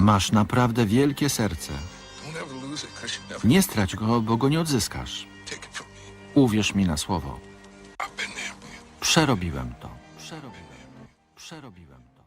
Masz naprawdę wielkie serce. Nie strać go, bo go nie odzyskasz. Uwierz mi na słowo. Przerobiłem to. Przerobiłem to. Przerobiłem to.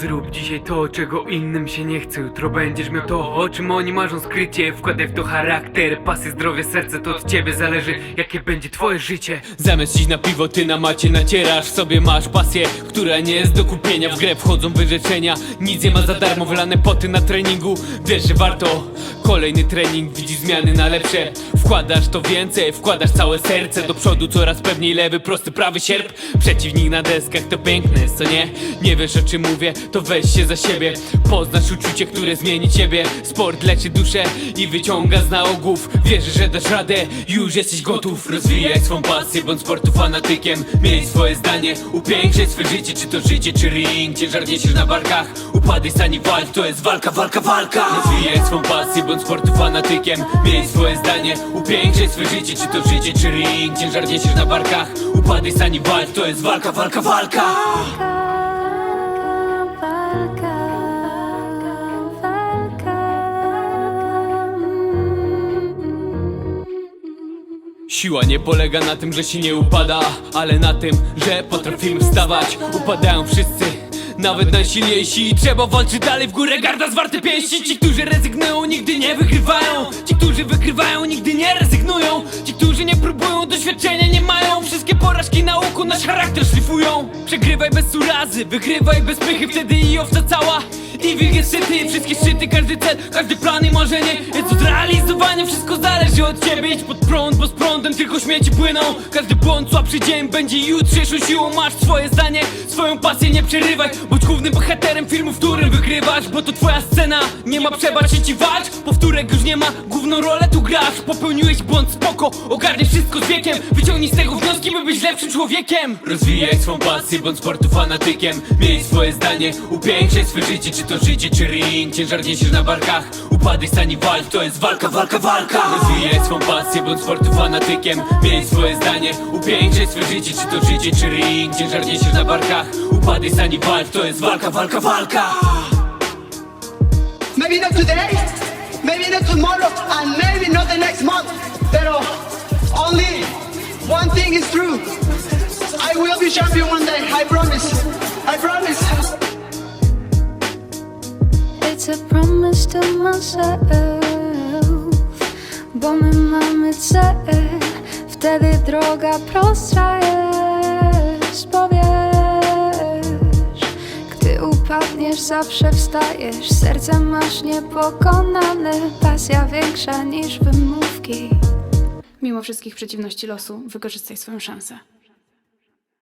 Zrób dzisiaj to, czego innym się nie chce. Jutro będziesz miał to, o czym oni marzą. Skrycie Wkładaj w to charakter, pasy, zdrowie, serce To od ciebie zależy, jakie będzie twoje życie. Zamiast iść na piwo, ty na macie nacierasz Sobie. Masz pasję, która nie jest do kupienia. W grę wchodzą wyrzeczenia, nic nie ma za darmo Wylane poty na treningu, wiesz, że warto Kolejny trening, widzisz zmiany na lepsze. Wkładasz to więcej, wkładasz całe serce Do przodu. Coraz pewniej lewy, prosty, prawy sierp. Przeciwnik na deskach to piękne co nie? Nie wiesz o czym mówię, to weź się za siebie. Poznasz uczucie, które zmieni ciebie. Sport leczy duszę i wyciąga z nałogów. Wierzysz, że dasz radę, już jesteś gotów. Rozwijaj swą pasję, bądź sportu fanatykiem. Miej swoje zdanie, upiększaj swe życie. Czy to życie, czy ring, ciężar niesiesz na barkach. Upadaj, stań i walcz, to jest walka, walka, walka. Rozwijaj swą pasję, bądź sportu fanatykiem. Miej swoje zdanie, upiększaj swe życie. Czy to życie, czy ring, ciężar niesiesz na barkach. Upadaj, stań i walcz, to jest walka, walka walka, Siła nie polega na tym, że się nie upada Ale na tym, że potrafimy wstawać. Upadają wszyscy nawet najsilniejsi. Trzeba walczyć dalej w górę, garda zwarte pięści. Ci, którzy rezygnują, nigdy nie wygrywają. Ci, którzy wygrywają, nigdy nie rezygnują. Ci, którzy nie próbują, doświadczenia nie mają. Wszystkie porażki na łuku nasz charakter szlifują. Przegrywaj bez urazy, wygrywaj bez pychy. Wtedy i owca cała i wilk jest syty, wszystkie szczyty, każdy cel, każdy plan i marzenie. Jest od realizowania, wszystko zależy od ciebie. Idź pod prąd, bo z prądem tylko śmieci płyną. Każdy błąd, słabszy dzień będzie jutrzejszą siłą Masz swoje zdanie, swoją pasję nie przerywaj. Bądź głównym bohaterem filmu, w którym wygrywasz Bo to twoja scena, nie ma przebacz i walcz. Powtórek już nie ma, główną rolę tu grasz. Popełniłeś błąd, spoko, ogarniesz wszystko z wiekiem. Wyciągnij z tego wnioski, by być lepszym człowiekiem. Rozwijaj swą pasję, bądź sportu fanatykiem. Miej swoje zdanie, upiększaj swe życie Czy to życie, czy ring, ciężar niesiesz na barkach Upadaj, stań i walcz, to jest walka, walka, walka Rozwijaj swą pasję, bądź sportu fanatykiem Miej swoje zdanie, upiększaj swe życie Czy to życie, czy ring, ciężar niesiesz na barkach Upadaj, stań i walcz, to jest walka, walka, walka Maybe not today, maybe not tomorrow, and maybe not the next month. Pero only one thing is true. I will be champion one day. I promise. I promise. It's a promise to myself Bo my mamy cel Wtedy droga prostsza jest Bo Gdy upadniesz zawsze wstajesz Serce masz niepokonane Pasja większa niż wymówki. Mimo wszystkich przeciwności losu, wykorzystaj swoją szansę.